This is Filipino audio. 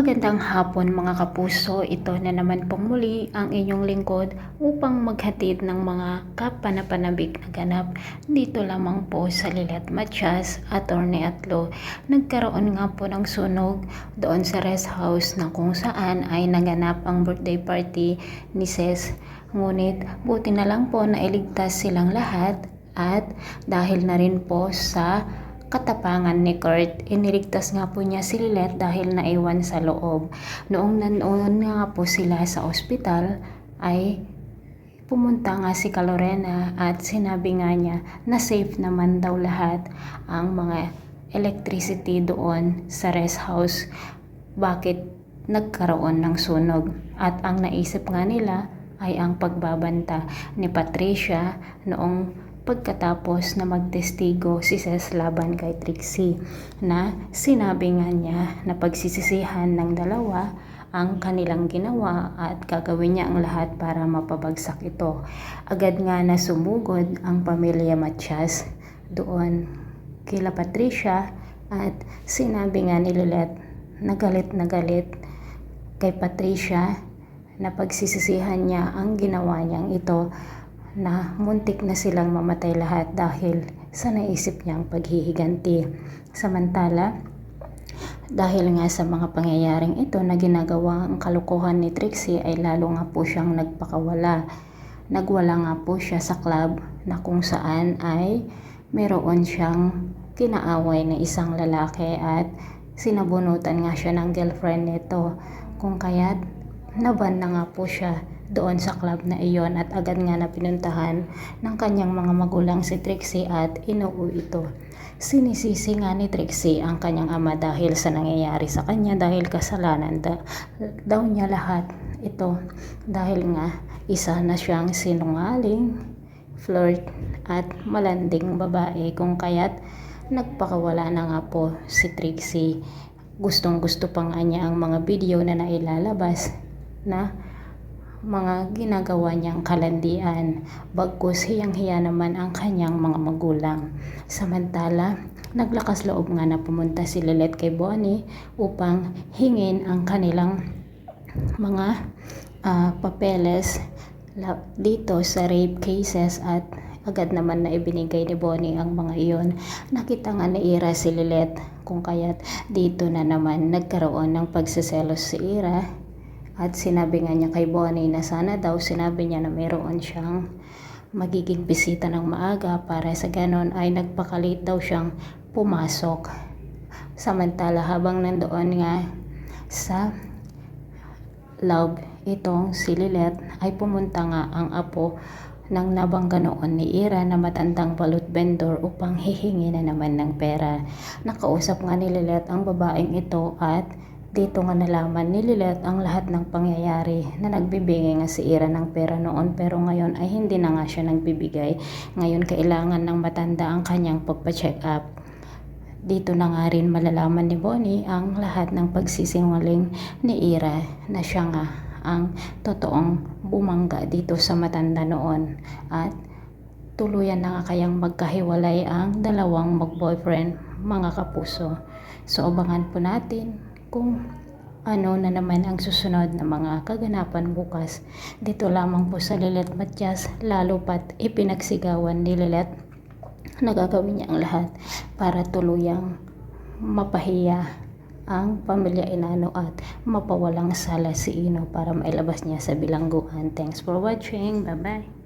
Magandang hapon mga kapuso, ito na naman pong muli ang inyong lingkod upang maghatid ng mga kapanapanabik na ganap dito lamang po sa Lilet Matias, Attorney Atlo. Nagkaroon nga po ng sunog doon sa rest house na kung saan ay naganap ang birthday party ni Ses. Ngunit buti na lang po na iligtas silang lahat at dahil na rin po sa katapangan ni Kurt. Iniligtas nga po niya si Lilet dahil naiwan sa loob. Noong nanoon nga po sila sa ospital ay pumunta nga si Calorena at sinabi nga niya na safe naman daw lahat ang mga electricity doon sa rest house. Bakit nagkaroon ng sunog? At ang naisip nga nila ay ang pagbabanta ni Patricia noong pagkatapos na magtestigo si Ses laban kay Trixie na sinabi nga niya na pagsisisihan ng dalawa ang kanilang ginawa at gagawin niya ang lahat para mapabagsak ito. Agad nga na sumugod ang pamilya Matias doon kila Patricia at sinabi nga ni Lilet na galit na galit kay Patricia na pagsisisihan niya ang ginawa niyang ito na muntik na silang mamatay lahat dahil sa naisip niyang paghihiganti. Samantala, dahil nga sa mga pangyayaring ito na ginagawa ang kalukuhan ni Trixie ay lalo nga po siyang nagpakawala. Nagwala nga po siya sa club na kung saan ay meron siyang kinaaway na isang lalaki at sinabunutan nga siya ng girlfriend nito. Kung kaya't naban na nga po siya doon sa club na iyon at agad nga na pinuntahan ng kanyang mga magulang si Trixie at inuwi ito. Sinisisi nga ni Trixie ang kanyang ama dahil sa nangyayari sa kanya dahil kasalanan da, daw niya lahat ito dahil nga isa na siyang sinungaling, flirt at malanding babae kung kaya't nagpakawala na nga po si Trixie. Gustong gusto pa nga niya ang mga video na nailalabas na mga ginagawa niyang kalandian. Bagkus hiyang-hiya naman ang kanyang mga magulang. Samantala, naglakas loob nga na pumunta si Lilet kay Bonnie upang hingin ang kanilang mga uh, papeles dito sa rape cases at agad naman na ibinigay ni Bonnie ang mga iyon. Nakita nga ni Ira si Lilet kung kaya't dito na naman nagkaroon ng pagsiselos si Ira at sinabi nga niya kay Bonnie na sana daw sinabi niya na mayroon siyang magiging bisita ng maaga para sa ganon ay nagpakalit daw siyang pumasok. Samantala habang nandoon nga sa love itong si Lilet ay pumunta nga ang apo ng nabangga noon ni Ira na matandang balut vendor upang hihingi na naman ng pera. Nakausap nga ni Lilet ang babaeng ito at dito nga nalaman ni Lilet ang lahat ng pangyayari na nagbibigay nga si Ira ng pera noon pero ngayon ay hindi na nga siya nagbibigay. Ngayon kailangan ng matanda ang kanyang pagpa-check up. Dito na nga rin malalaman ni Bonnie ang lahat ng pagsisingaling ni Ira na siya nga ang totoong bumangga dito sa matanda noon at tuluyan na nga kayang magkahiwalay ang dalawang mag-boyfriend mga kapuso. So abangan po natin kung ano na naman ang susunod na mga kaganapan bukas. Dito lamang po sa Lilet Matias, lalo pat ipinagsigawan ni Lilet na niya ang lahat para tuluyang mapahiya ang pamilya Inano at mapawalang sala si Ino para mailabas niya sa bilangguan. Thanks for watching. Bye-bye.